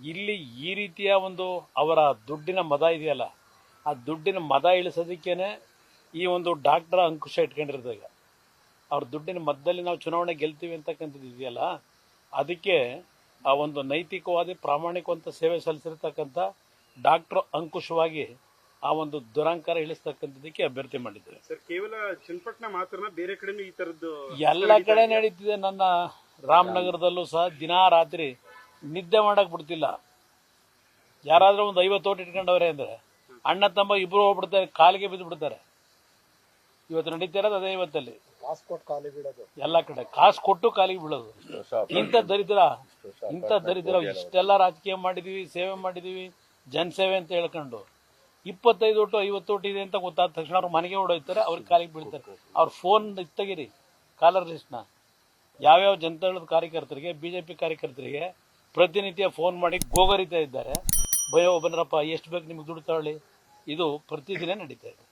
ಇಲ್ಲಿ ಈ ರೀತಿಯ ಒಂದು ಅವರ ದುಡ್ಡಿನ ಮದ ಇದೆಯಲ್ಲ ಆ ದುಡ್ಡಿನ ಮದ ಇಳಿಸೋದಕ್ಕೇನೆ ಈ ಒಂದು ಡಾಕ್ಟರ್ ಅಂಕುಶ ಇಟ್ಕೊಂಡಿರೋದು ಈಗ. ಅವ್ರ ದುಡ್ಡಿನ ಮದ್ದಲ್ಲಿ ನಾವು ಚುನಾವಣೆ ಗೆಲ್ತೀವಿ ಅಂತಕ್ಕಂಥದ್ದು ಇದೆಯಲ್ಲ ಅದಕ್ಕೆ ಆ ಒಂದು ನೈತಿಕವಾದ ಪ್ರಾಮಾಣಿಕವಂತ ಸೇವೆ ಸಲ್ಲಿಸಿರ್ತಕ್ಕಂಥ ಡಾಕ್ಟರ್ ಅಂಕುಶವಾಗಿ ಆ ಒಂದು ದುರಂಕಾರ ಇಳಿಸ್ತಕ್ಕಂಥದ್ದಕ್ಕೆ ಅಭ್ಯರ್ಥಿ ಮಾಡಿದ್ದಾರೆ. ಸರ್ ಕೇವಲ ಚನ್ನಪಟ್ಟಣ ಮಾತ್ರನ ಬೇರೆ ಕಡೆ ಈ ತರದ್ದು ಎಲ್ಲ ಕಡೆ ನಡೀತಿದೆ ನನ್ನ ರಾಮನಗರದಲ್ಲೂ ಸಹ. ದಿನಾ ರಾತ್ರಿ ನಿದ್ದೆ ಮಾಡಕ್ ಬಿಡ್ತಿಲ್ಲ. ಯಾರಾದ್ರೂ ಒಂದು ಐವತ್ತು ಓಟ್ ಇಟ್ಕೊಂಡವ್ರೆ ಅಂದ್ರೆ ಅಣ್ಣ ತಮ್ಮ ಇಬ್ರು ಹೋಗ್ಬಿಡ್ತಾರೆ ಕಾಲಿಗೆ ಬಿದ್ದು ಬಿಡ್ತಾರೆ. ಇವತ್ತು ನಡೀತಿರೋದು ಅದೇ ಇವತ್ತಲ್ಲಿ. ಎಲ್ಲ ಕಡೆ ಕಾಸು ಕೊಟ್ಟು ಕಾಲಿಗೆ ಬಿಡೋದು ಇಂಥ ದರಿದ್ರ ಇಂಥ ದರಿದ್ರ ಇಷ್ಟೆಲ್ಲ ರಾಜಕೀಯ ಮಾಡಿದೀವಿ ಸೇವೆ ಮಾಡಿದೀವಿ ಜನಸೇವೆ ಅಂತ ಹೇಳ್ಕೊಂಡು. ಇಪ್ಪತ್ತೈದು ಒಟ್ಟು ಐವತ್ತು ಒಟ್ಟು ಇದೆ ಅಂತ ಗೊತ್ತಾದ ತಕ್ಷಣ ಅವ್ರು ಮನೆಗೆ ಓಡೋಯ್ತಾರೆ ಅವ್ರಿಗೆ ಕಾಲಿಗೆ ಬೀಳ್ತಾರೆ. ಅವ್ರ ಫೋನ್ ತೆಗೀರಿ ಕಾಲರ್ ಲಿಸ್ಟ್ನ. ಯಾವ್ಯಾವ ಜನತಾಳದ ಕಾರ್ಯಕರ್ತರಿಗೆ ಬಿಜೆಪಿ ಕಾರ್ಯಕರ್ತರಿಗೆ ಪ್ರತಿನಿತ್ಯ ಫೋನ್ ಮಾಡಿ ಗೋಗರಿತಾ ಇದ್ದಾರೆ. ಭಯ ಬನ್ನರಪ್ಪ ಎಷ್ಟು ಬೇಕು ನಿಮ್ಗೆ ದುಡ್ಡು ತಗೊಳ್ಳಿ. ಇದು ಪ್ರತಿದಿನ ನಡೀತಾ ಇದೆ.